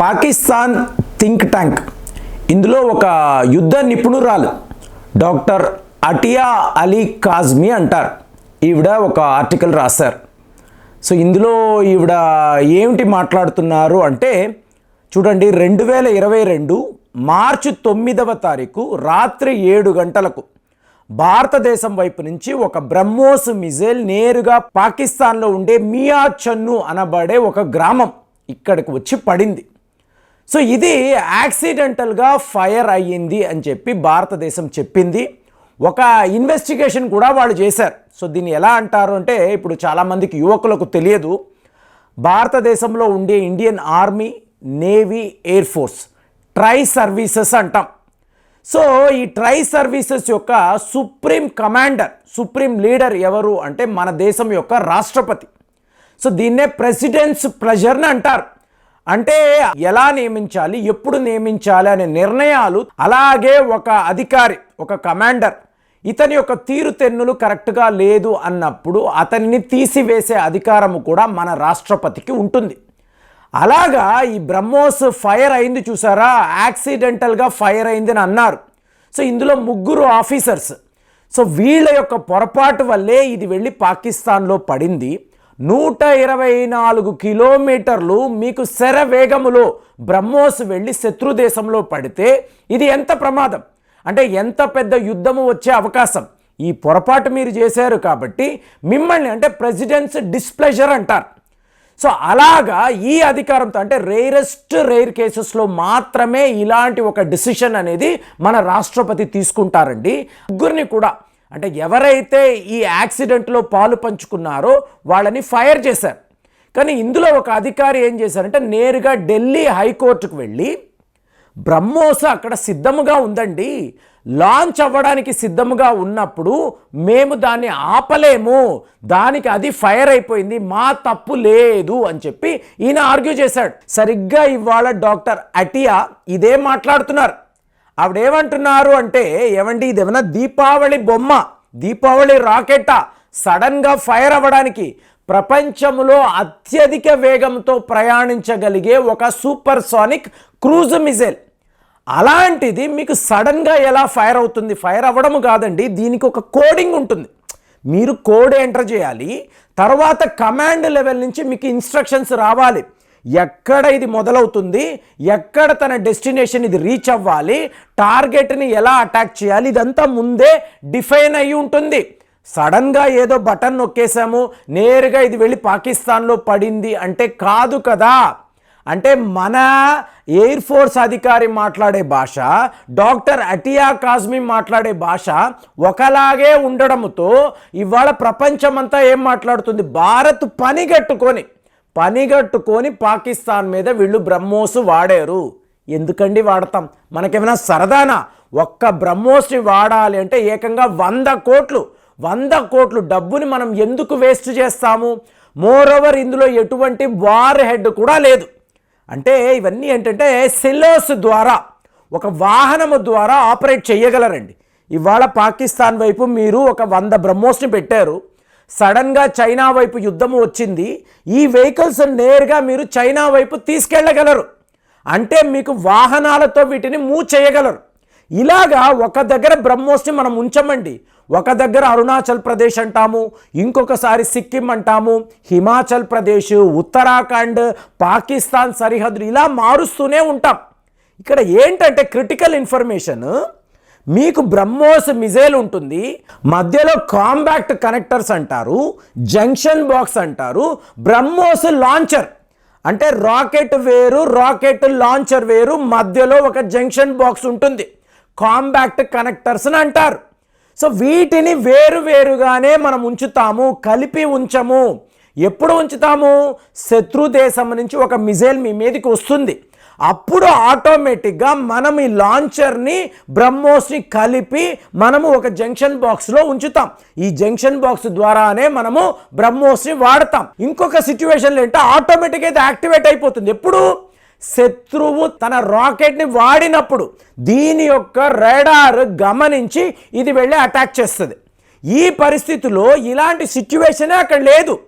Pakistan think tank. ఇందులో ఒక యుద్ధ నిపుణురాలు డాక్టర్ అటియా అలీ కాజ్మీ అంటారు. ఈవిడ ఒక ఆర్టికల్ రాశారు. సో ఇందులో ఈవిడ ఏమిటి మాట్లాడుతున్నారు అంటే చూడండి రెండు వేల ఇరవై రెండు మార్చి తొమ్మిదవ తారీఖు రాత్రి ఏడు గంటలకు భారతదేశం వైపు నుంచి ఒక బ్రహ్మోస్ మిజైల్ నేరుగా పాకిస్తాన్లో ఉండే మియా చన్ను అనబడే ఒక గ్రామం ఇక్కడికి వచ్చి పడింది. సో ఇది యాక్సిడెంటల్గా ఫైర్ అయ్యింది అని చెప్పి భారతదేశం చెప్పింది. ఒక ఇన్వెస్టిగేషన్ కూడా వాళ్ళు చేశారు. సో దీన్ని ఎలా అంటారు అంటే ఇప్పుడు చాలామందికి యువకులకు తెలియదు. భారతదేశంలో ఉండే Indian army navy air force tri services అంటాం. సో ఈ ట్రై సర్వీసెస్ యొక్క సుప్రీం కమాండర్ సుప్రీం లీడర్ ఎవరు అంటే మన దేశం యొక్క రాష్ట్రపతి. సో దీన్నే ప్రెసిడెంట్స్ ప్రెజర్ని అంటారు. అంటే ఎలా నియమించాలి ఎప్పుడు నియమించాలి అనే నిర్ణయాలు అలాగే ఒక అధికారి ఒక కమాండర్ ఇతని యొక్క తీరుతెన్నులు కరెక్ట్గా లేదు అన్నప్పుడు అతనిని తీసివేసే అధికారము కూడా మన రాష్ట్రపతికి ఉంటుంది. అలాగా ఈ బ్రహ్మోస్ ఫైర్ అయింది చూసారా? యాక్సిడెంటల్గా ఫైర్ అయిందని అన్నారు. సో ఇందులో ముగ్గురు ఆఫీసర్స్. సో వీళ్ళ యొక్క పొరపాటు వల్లే ఇది వెళ్ళి పాకిస్తాన్లో పడింది. నూట ఇరవై నాలుగు కిలోమీటర్లు మీకు శర వేగములో బ్రహ్మోస్ వెళ్ళి శత్రు దేశంలో పడితే ఇది ఎంత ప్రమాదం? అంటే ఎంత పెద్ద యుద్ధము వచ్చే అవకాశం? ఈ పొరపాటు మీరు చేశారు కాబట్టి మిమ్మల్ని అంటే ప్రెసిడెంట్స్ డిస్ప్లెజర్ అంటారు. సో అలాగా ఈ అధికారంతో అంటే రేరెస్ట్ రేర్ కేసెస్లో మాత్రమే ఇలాంటి ఒక డిసిషన్ అనేది మన రాష్ట్రపతి తీసుకుంటారండి. ముగ్గురిని కూడా అంటే ఎవరైతే ఈ యాక్సిడెంట్లో పాలు పంచుకున్నారో వాళ్ళని ఫైర్ చేశారు. కానీ ఇందులో ఒక అధికారి ఏం చేశారంటే నేరుగా ఢిల్లీ హైకోర్టుకు వెళ్ళి బ్రహ్మోస అక్కడ సిద్ధముగా ఉందండి. లాంచ్ అవ్వడానికి సిద్ధముగా ఉన్నప్పుడు మేము దాన్ని ఆపలేము. దానికి అది ఫైర్ అయిపోయింది. మా తప్పు లేదు అని చెప్పి ఈయన ఆర్గ్యూ చేశాడు. సరిగ్గా ఇవాళ డాక్టర్ అటియా ఇదే మాట్లాడుతున్నారు. ఆవిడేమంటున్నారు అంటే ఏమండి ఇది ఏమైనా దీపావళి బొమ్మ దీపావళి రాకెట్టా? సడన్గా ఫైర్ అవ్వడానికి ప్రపంచంలో అత్యధిక వేగంతో ప్రయాణించగలిగే ఒక సూపర్ సానిక్ క్రూజ్ మిజైల్. అలాంటిది మీకు సడన్గా ఎలా ఫైర్ అవుతుంది? ఫైర్ అవ్వడము కాదండి దీనికి ఒక కోడింగ్ ఉంటుంది. మీరు కోడ్ ఎంటర్ చేయాలి తర్వాత కమాండ్ లెవెల్ నుంచి మీకు ఇన్స్ట్రక్షన్స్ రావాలి. ఎక్కడ ఇది మొదలవుతుంది ఎక్కడ తన డెస్టినేషన్ ఇది రీచ్ అవ్వాలి టార్గెట్ని ఎలా అటాక్ చేయాలి ఇదంతా ముందే డిఫైన్ అయి ఉంటుంది. సడన్గా ఏదో బటన్ నొక్కేశాము నేరుగా ఇది వెళ్ళి పాకిస్తాన్లో పడింది అంటే కాదు కదా. అంటే మన ఎయిర్ ఫోర్స్ అధికారి మాట్లాడే భాష డాక్టర్ అటియా కాజ్మీ మాట్లాడే భాష ఒకలాగే ఉండడంతో ఇవాళ ప్రపంచమంతా ఏం మాట్లాడుతుంది? భారత్ పనిగట్టుకొని. పనిగట్టుకొని పాకిస్తాన్ మీద వీళ్ళు బ్రహ్మోసు వాడారు. ఎందుకండి వాడతాం? మనకేమైనా సరదానా? ఒక్క బ్రహ్మోస్ని వాడాలి అంటే ఏకంగా వంద కోట్లు వంద కోట్లు డబ్బుని మనం ఎందుకు వేస్ట్ చేస్తాము? మోరోవర్ ఇందులో ఎటువంటి వార్ హెడ్ కూడా లేదు. అంటే ఇవన్నీ ఏంటంటే సెల్లోస్ ద్వారా ఒక వాహనము ద్వారా ఆపరేట్ చేయగలరండి. ఇవాళ పాకిస్తాన్ వైపు మీరు ఒక వంద బ్రహ్మోస్ని పెట్టారు. సడన్గా చైనా వైపు యుద్ధము వచ్చింది ఈ వెహికల్స్ నేరుగా మీరు చైనా వైపు తీసుకెళ్ళగలరు. అంటే మీకు వాహనాలతో వీటిని మూవ్ చేయగలరు ఇలాగా ఒక దగ్గర బ్రహ్మోస్ని మనం ఉంచమండి. ఒక దగ్గర అరుణాచల్ ప్రదేశ్ అంటాము ఇంకొకసారి సిక్కిం అంటాము హిమాచల్ ప్రదేశ్ ఉత్తరాఖండ్ పాకిస్తాన్ సరిహద్దులు ఇలా మారుస్తూనే ఉంటాం. ఇక్కడ ఏంటంటే క్రిటికల్ ఇన్ఫర్మేషన్ మీకు బ్రహ్మోస్ మిజైల్ ఉంటుంది. మధ్యలో కాంబాక్ట్ కనెక్టర్స్ అంటారు. జంక్షన్ బాక్స్ అంటారు. బ్రహ్మోస్ లాంచర్. అంటే రాకెట్ వేరు రాకెట్ లాంచర్ వేరు మధ్యలో ఒక జంక్షన్ బాక్స్ ఉంటుంది. కాంబాక్ట్ కనెక్టర్స్ అని అంటారు. సో వీటిని వేరు వేరుగానే మనం ఉంచుతాము కలిపి ఉంచము. ఎప్పుడు ఉంచుతాము? శత్రు దేశం నుంచి ఒక మిజైల్ మీ మీదకి వస్తుంది. అప్పుడు ఆటోమేటిక్గా మనం ఈ లాంచర్ని బ్రహ్మోస్ని కలిపి మనము ఒక జంక్షన్ బాక్స్లో ఉంచుతాం. ఈ జంక్షన్ బాక్స్ ద్వారానే మనము బ్రహ్మోస్ని వాడతాం. ఇంకొక సిచ్యువేషన్లో ఏంటంటే ఆటోమేటిక్గా అయితే యాక్టివేట్ అయిపోతుంది. ఎప్పుడు? శత్రువు తన రాకెట్ని వాడినప్పుడు. దీని యొక్క రెడార్ గమనించి ఇది వెళ్ళి అటాక్ చేస్తుంది. ఈ పరిస్థితిలో ఇలాంటి సిచ్యువేషనే అక్కడ లేదు.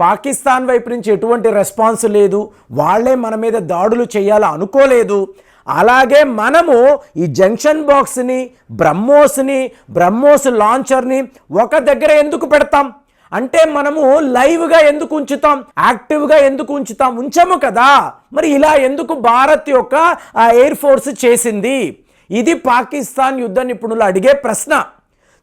పాకిస్తాన్ వైపు నుంచి ఎటువంటి రెస్పాన్స్ లేదు. వాళ్ళే మన మీద దాడులు చేయాలని అనుకోలేదు. అలాగే మనము ఈ జంక్షన్ బాక్స్ని బ్రహ్మోస్ని బ్రహ్మోస్ లాంచర్ని ఒక దగ్గర ఎందుకు పెడతాం? అంటే మనము లైవ్గా ఎందుకు ఉంచుతాం? యాక్టివ్గా ఎందుకు ఉంచుతాం? ఉంచము కదా. మరి ఇలా ఎందుకు భారత్ యొక్క ఆ ఎయిర్ ఫోర్స్ చేసింది? ఇది పాకిస్తాన్ యుద్ధ నిపుణులు అడిగే ప్రశ్న.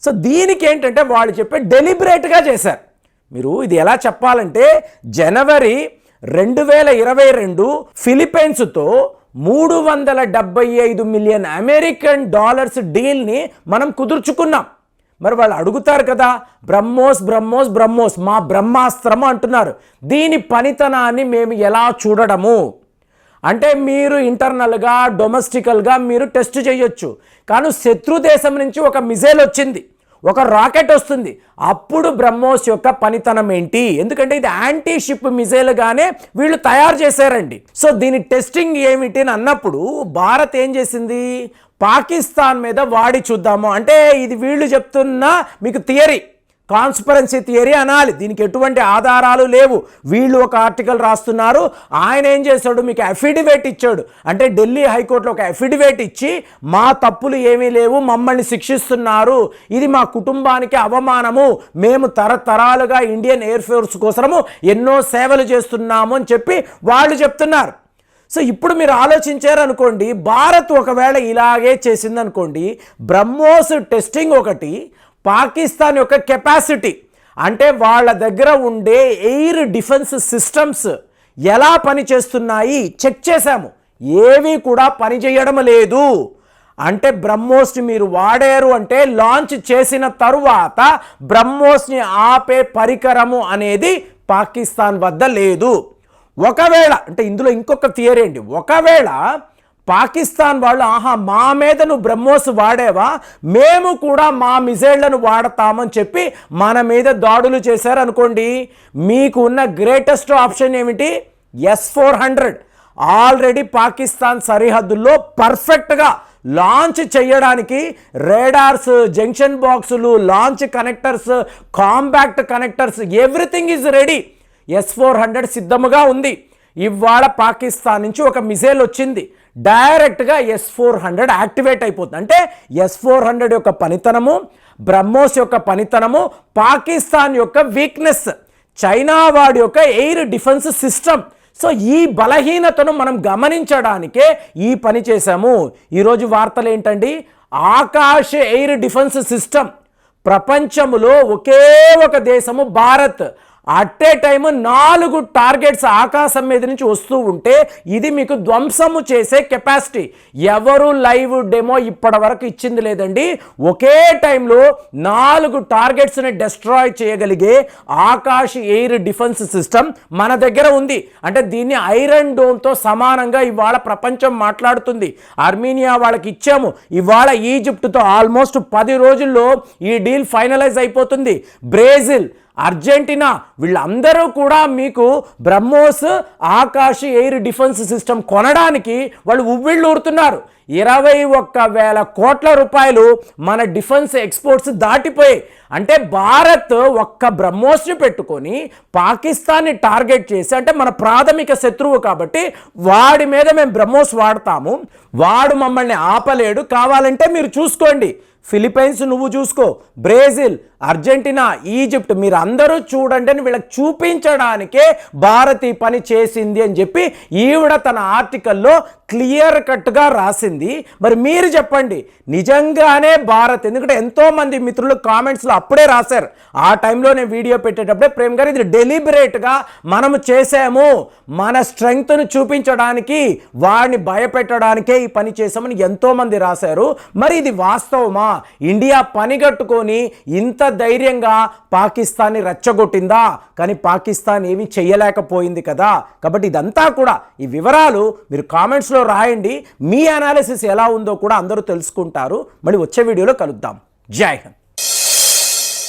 సో దీనికి ఏంటంటే వాళ్ళు చెప్పే డెలిబరేట్గా చేశారు. మీరు ఇది ఎలా చెప్పాలంటే జనవరి రెండు వేల ఇరవై రెండు ఫిలిపైన్స్తో మూడు వందల డెబ్బై ఐదు మిలియన్ అమెరికన్ డాలర్స్ డీల్ని మనం కుదుర్చుకున్నాం. మరి వాళ్ళు అడుగుతారు కదా బ్రహ్మోస్ బ్రహ్మోస్ బ్రహ్మోస్ మా బ్రహ్మాస్త్రము అంటున్నారు. దీని పనితనాన్ని మేము ఎలా చూడడము? అంటే మీరు ఇంటర్నల్గా డొమెస్టికల్గా మీరు టెస్ట్ చేయొచ్చు. కానీ శత్రు దేశం నుంచి ఒక మిజైల్ వచ్చింది. ఒక రాకెట్ వస్తుంది. అప్పుడు బ్రహ్మోస్ యొక్క పనితనం ఏంటి? ఎందుకంటే ఇది యాంటీ షిప్ మిజైల్గానే వీళ్ళు తయారు చేశారండి. సో దీని టెస్టింగ్ ఏమిటి అని అన్నప్పుడు భారత్ ఏం చేసింది? పాకిస్తాన్ మీద వాడి చూద్దాము. అంటే ఇది వీళ్ళు చెప్తున్న మీకు థియరీ. కాన్స్పరెన్సీ థియరీ అనాలి. దీనికి ఎటువంటి ఆధారాలు లేవు. వీళ్ళు ఒక ఆర్టికల్ రాస్తున్నారు. ఆయన ఏం చేశాడు? మీకు అఫిడవిట్ ఇచ్చాడు. అంటే ఢిల్లీ హైకోర్టులో ఒక అఫిడవిట్ ఇచ్చి మా తప్పులు ఏమీ లేవు మమ్మల్ని శిక్షిస్తున్నారు. ఇది మా కుటుంబానికి అవమానము. మేము తరతరాలుగా ఇండియన్ ఎయిర్ ఫోర్స్ కోసము ఎన్నో సేవలు చేస్తున్నాము అని చెప్పి వాళ్ళు చెప్తున్నారు. సో ఇప్పుడు మీరు ఆలోచించారనుకోండి భారత్ ఒకవేళ ఇలాగే చేసిందనుకోండి బ్రహ్మోస్ టెస్టింగ్ ఒకటి పాకిస్తాన్ యొక్క కెపాసిటీ. అంటే వాళ్ళ దగ్గర ఉండే ఎయిర్ డిఫెన్స్ సిస్టమ్స్ ఎలా పనిచేస్తున్నాయి? చెక్ చేశాము. ఏవి కూడా పనిచేయడం లేదు. అంటే బ్రహ్మోస్ని మీరు వాడారు అంటే లాంచ్ చేసిన తరువాత బ్రహ్మోస్ని ఆపే పరికరము అనేది పాకిస్తాన్ వద్ద లేదు. ఒకవేళ అంటే ఇందులో ఇంకొక థియరీ అండి. ఒకవేళ పాకిస్తాన్ వాళ్ళు ఆహా మా మీద నువ్వు బ్రహ్మోస్ వాడేవా? మేము కూడా మా మిజైళ్ళను వాడతామని చెప్పి మన మీద దాడులు చేశారనుకోండి మీకు ఉన్న గ్రేటెస్ట్ ఆప్షన్ ఏమిటి? S four hundred. Already Pakistan సరిహద్దుల్లో పర్ఫెక్ట్గా లాంచ్ చేయడానికి రేడార్స్ జంక్షన్ బాక్సులు launch connectors compact connectors everything is ready. S four hundred సిద్ధముగా ఉంది. ఇవాళ పాకిస్తాన్ నుంచి ఒక మిజైల్ వచ్చింది. డైరెక్ట్గా ఎస్ ఫోర్ హండ్రెడ్ యాక్టివేట్ అయిపోతుంది. అంటే ఎస్ ఫోర్ హండ్రెడ్ యొక్క పనితనము బ్రహ్మోస్ యొక్క పనితనము పాకిస్తాన్ యొక్క వీక్నెస్ చైనా వాడి యొక్క ఎయిర్ డిఫెన్స్ సిస్టమ్ సో ఈ బలహీనతను మనం గమనించడానికే ఈ పని చేశాము. ఈరోజు వార్తలు ఏంటండి? ఆకాశ ఎయిర్ డిఫెన్స్ సిస్టమ్ ప్రపంచములో ఒకే ఒక దేశము భారత్. అట్ ఏ టైము నాలుగు టార్గెట్స్ ఆకాశం మీద నుంచి వస్తూ ఉంటే ఇది మీకు ధ్వంసము చేసే కెపాసిటీ. ఎవరు లైవ్ డెమో ఇప్పటి వరకు ఇచ్చింది లేదండి. ఒకే టైంలో నాలుగు టార్గెట్స్ని డిస్ట్రాయ్ చేయగలిగే ఆకాశ్ ఎయిర్ డిఫెన్స్ సిస్టమ్ మన దగ్గర ఉంది. అంటే దీన్ని ఐరన్ డోమ్తో సమానంగా ఇవాళ ప్రపంచం మాట్లాడుతుంది. అర్మీనియా వాళ్ళకి ఇచ్చాము. ఇవాళ ఈజిప్ట్తో ఆల్మోస్ట్ పది రోజుల్లో ఈ డీల్ ఫైనలైజ్ అయిపోతుంది. Brazil Argentina? వీళ్ళందరూ కూడా మీకు బ్రహ్మోస్ ఆకాశ ఎయిర్ డిఫెన్స్ సిస్టమ్ కొనడానికి వాళ్ళు ఉవ్విళ్ళు ఊరుతున్నారు ఇరవై ఒక్క వేల కోట్ల రూపాయలు మన డిఫెన్స్ ఎక్స్పోర్ట్స్ దాటిపోయాయి. అంటే భారత్ ఒక్క బ్రహ్మోస్ని పెట్టుకొని పాకిస్తాన్ని టార్గెట్ చేసి అంటే మన ప్రాథమిక శత్రువు కాబట్టి వాడి మీద మేము బ్రహ్మోస్ వాడతాము. వాడు మమ్మల్ని ఆపలేడు. కావాలంటే మీరు చూసుకోండి. ఫిలిప్పైన్స్ నువ్వు చూసుకో. బ్రెజిల్ అర్జెంటీనా ఈజిప్ట్ మీరు అందరూ చూడండి అని వీళ్ళకి చూపించడానికే భారత్ ఈ పని చేసింది అని చెప్పి ఈవిడ తన ఆర్టికల్లో క్లియర్ కట్గా రాసింది. మరి మీరు చెప్పండి నిజంగానే భారత్ ఎందుకంటే ఎంతోమంది మిత్రులు కామెంట్స్లో అప్పుడే రాశారు. ఆ టైంలో నేను వీడియో పెట్టేటప్పుడే ప్రేమ్ గారు ఇది డెలిబరేట్గా మనము చేసాము మన స్ట్రెంగ్త్ను చూపించడానికి వాడిని భయపెట్టడానికే ఈ పని చేసామని ఎంతోమంది రాశారు. మరి ఇది వాస్తవమా? ఇండియా పనిగట్టుకొని ఇంత ధైర్యంగా పాకిస్తాన్ని రెచ్చగొట్టిందా? కానీ పాకిస్తాన్ ఏమీ చేయలేకపోయింది కదా. కాబట్టి ఇదంతా కూడా ఈ వివరాలు మీరు కామెంట్స్లో రాయండి. మీ అనాలిసిస్ ఎలా ఉందో కూడా అందరూ తెలుసుకుంటారు. మళ్ళీ వచ్చే వీడియోలో కలుద్దాం. జై హింద్.